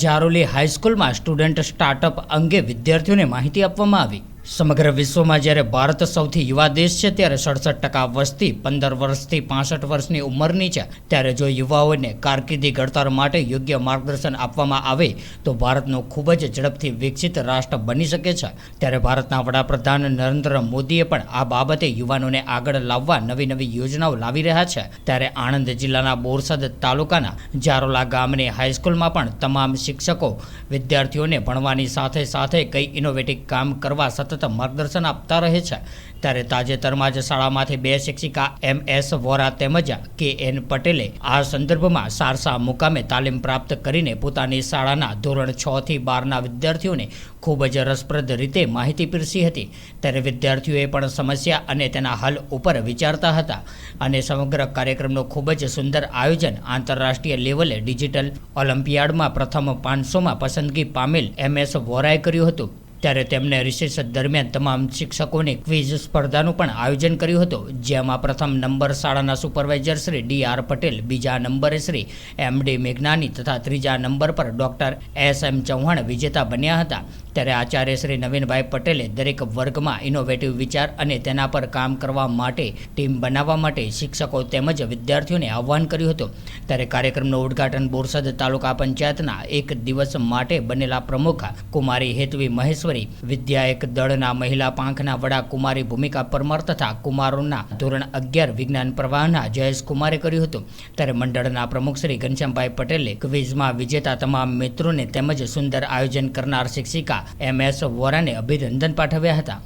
જારોલી હાઈસ્કૂલમાં student startup અંગે વિદ્યાર્થીઓને માહિતી આપવામાં આવી. સમગ્ર વિશ્વમાં જ્યારે ભારત સૌથી યુવા દેશ છે, ત્યારે સડસઠ ટકા વસ્તી, પંદર વર્ષથી પાસઠ વર્ષની ઉંમરની છે. ત્યારે જો યુવાઓને કારકિર્દી ઘડતર માટે યોગ્ય માર્ગદર્શન આપવામાં આવે, તો ભારતનું ખૂબ જ ઝડપથી વિકસિત રાષ્ટ્ર બની શકે છે. ત્યારે ભારતના વડાપ્રધાન નરેન્દ્ર મોદીએ પણ આ બાબતે યુવાનોને આગળ લાવવા નવી નવી યોજનાઓ લાવી રહ્યા છે. ત્યારે આણંદ જિલ્લાના બોરસદ તાલુકાના જારોલા ગામની હાઈસ્કૂલમાં પણ તમામ શિક્ષકો વિદ્યાર્થીઓને ભણવાની સાથે સાથે કઈ ઇનોવેટિવ કામ કરવા સતત માર્ગદર્શન આપતા રહે છે. ત્યારે તાજેતરમાં જ શાળામાંથી બે શિક્ષિકા એમ એસ વોરા તેમજ કે એન પટેલે આ સંદર્ભમાં સારસા મુકામે તાલીમ પ્રાપ્ત કરીને પોતાની શાળાના ધોરણ છ થી બારના વિદ્યાર્થીઓને ખૂબ જ રસપ્રદ રીતે માહિતી પીરસી હતી. ત્યારે વિદ્યાર્થીઓએ પણ સમસ્યા અને તેના હલ ઉપર વિચારતા હતા અને સમગ્ર કાર્યક્રમનું ખૂબ જ સુંદર આયોજન આંતરરાષ્ટ્રીય લેવલે ડિજિટલ ઓલિમ્પિયાડમાં પ્રથમ પાંચસોમાં પસંદગી પામેલ એમ એસ વોરાએ કર્યું હતું. ત્યારે તેમણે રિસેસ દરમિયાન તમામ શિક્ષકોને ક્વિઝ સ્પર્ધાનું પણ આયોજન કર્યું હતું, જેમાં પ્રથમ નંબર શાળાના supervisor Shri D R Patel, બીજા નંબરે શ્રી એમ ડી મેઘનાની તથા ત્રીજા નંબર પર ડોક્ટર એસ એમ ચૌહાણ વિજેતા બન્યા હતા. ત્યારે આચાર્ય શ્રી નવીનભાઈ પટેલે દરેક વર્ગમાં ઇનોવેટિવ વિચાર અને તેના પર કામ કરવા માટે ટીમ બનાવવા માટે શિક્ષકો તેમજ વિદ્યાર્થીઓને આહ્વાન કર્યું હતું. ત્યારે કાર્યક્રમનું ઉદ્ઘાટન બોરસદ તાલુકા પંચાયતના એક દિવસ માટે બનેલા પ્રમુખ કુમારી હેતવી મહેશ્વરી વિદ્યાયક દળના મહિલા પાંખના વડા કુમારી ભૂમિકા પરમાર તથા કુમારોના ધોરણ અગિયાર વિજ્ઞાન પ્રવાહના જયેશ કુમારે કર્યું હતું. ત્યારે મંડળના પ્રમુખ શ્રી ઘનશ્યામભાઈ પટેલે ક્વિઝમાં વિજેતા તમામ મિત્રોને તેમજ સુંદર આયોજન કરનાર શિક્ષિકા એમ એસ વોરાને અભિનંદન પાઠવ્યા હતા.